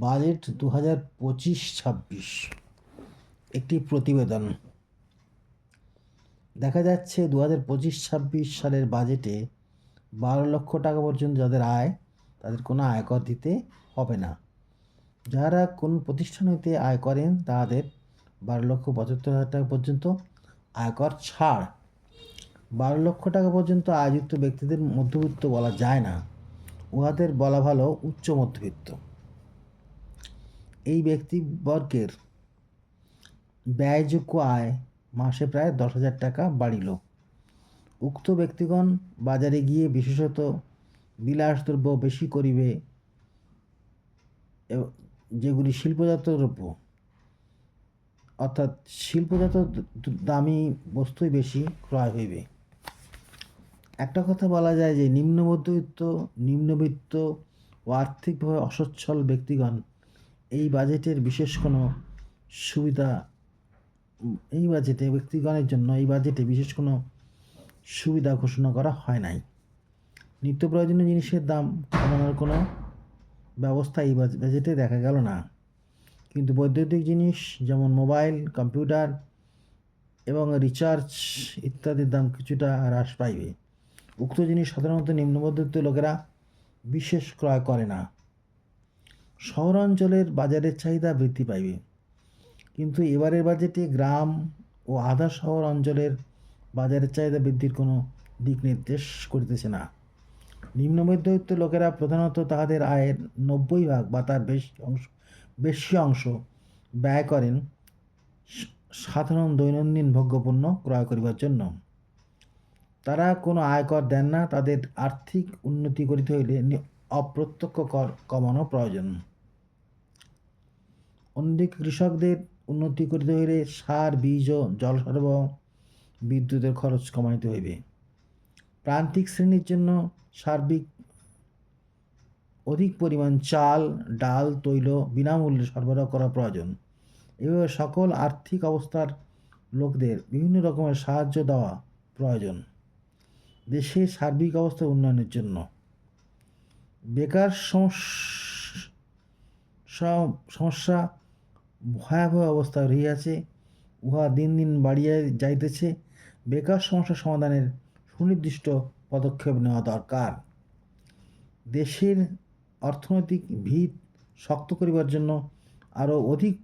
Budget দু হাজার পঁচিশ ছাব্বিশ একটি প্রতিবেদন। দেখা যাচ্ছে দু হাজার পঁচিশ ছাব্বিশ সালের বাজেটে বারো লক্ষ টাকা পর্যন্ত যাদের আয়, তাদের কোনো আয়কর দিতে হবে না। যারা কোন প্রতিষ্ঠান হইতে আয় করেন, তাদের বারো লক্ষ পঁচাত্তর হাজার টাকা পর্যন্ত আয়কর ছাড়। বারো লক্ষ টাকা পর্যন্ত আয়যুক্ত ব্যক্তিদের মধ্যবিত্ত বলা যায় না। উহাদের বলা ভালো উচ্চ মধ্যবিত্ত। এই ব্যক্তিবর্গের ব্যয়যোগ্য আয় মাসে প্রায় দশ হাজার টাকা বাড়িল। উক্ত ব্যক্তিগণ বাজারে গিয়ে বিশেষত বিলাসদ্রব্য বেশি করিবে যেগুলি শিল্পজাত দ্রব্য, অর্থাৎ শিল্পজাত দামি বস্তুই বেশি ক্রয় হইবে। একটা কথা বলা যায় যে নিম্ন মধ্যবিত্ত নিম্নবিত্ত ও আর্থিকভাবে অসচ্ছল ব্যক্তিগণ এই বাজেটের বিশেষ কোনো সুবিধা, এই বাজেটে ব্যক্তিগণের জন্য এই বাজেটে বিশেষ কোনো সুবিধা ঘোষণা করা হয় নাই। নিত্য প্রয়োজনীয় জিনিসের দাম কমানোর কোনো ব্যবস্থা এই বাজ- বাজেটে দেখা গেল না। কিন্তু বৈদ্যুতিক জিনিস যেমন মোবাইল, কম্পিউটার এবং রিচার্জ ইত্যাদির দাম কিছুটা হ্রাস পাইবে। উক্ত জিনিস সাধারণত নিম্ন মধ্যবিত্ত লোকেরা বিশেষ ক্রয় করে না। শহরাঞ্চলের বাজারের চাহিদা বৃদ্ধি পাইবে। কিন্তু এবারের বাজেটে গ্রাম ও আধা শহর অঞ্চলের বাজারের চাহিদা বৃদ্ধির কোনো দিক নির্দেশ করিতেছে না। নিম্ন মধ্যবিত্ত লোকেরা প্রধানত তাহাদের আয়ের নব্বই ভাগ বা তার বেশি অংশ বেশি অংশ ব্যয় করেন সাধারণ দৈনন্দিন ভোগ্যপণ্য ক্রয় করিবার জন্য। তারা কোনো আয়কর দেন না, তাদের আর্থিক উন্নতি করিতে হইলে অপ্রত্যক্ষ কর কমানো প্রয়োজন। অন্যদিকে কৃষকদের উন্নতি করতে হইলে সার, বীজ ও জল সরবরাহ বিদ্যুতের খরচ কমাইতে হইবে। প্রান্তিক শ্রেণির জন্য সার্বিক অধিক পরিমাণ চাল, ডাল, তৈল বিনামূল্যে সরবরাহ করা প্রয়োজন। এভাবে সকল আর্থিক অবস্থার লোকদের বিভিন্ন রকমের সাহায্য দেওয়া প্রয়োজন দেশের সার্বিক অবস্থার উন্নয়নের জন্য। বেকার সমস- সমস্যা ভয়াবহ অবস্থা রহিয়াছে উহা দিন দিন বাড়িয়া যাইতেছে। বেকার সমস্যা সমাধানের সুনির্দিষ্ট পদক্ষেপ নেওয়া দরকার। দেশের অর্থনৈতিক ভিত শক্ত করিবার জন্য আরও অধিক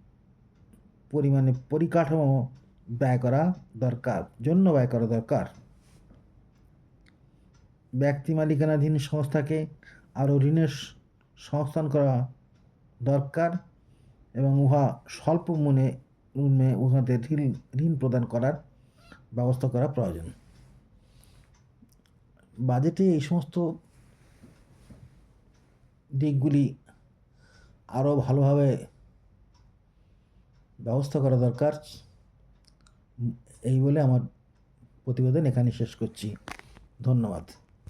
পরিমাণে পরিকাঠামো ব্যয় করা দরকার, জন্য ব্যয় করা দরকার। ব্যক্তি মালিকানাধীন সংস্থাকে আরও ঋণের সংস্থান করা দরকার। এবং উহা স্বল্প মনে মূল্যে উহাদের ঋণ ঋণ প্রদান করার ব্যবস্থা করা প্রয়োজন। বাজেটে এই সমস্ত দিকগুলি আরও ভালোভাবে ব্যবস্থা করা দরকার। এই বলে আমার প্রতিবেদন এখানে শেষ করছি। ধন্যবাদ।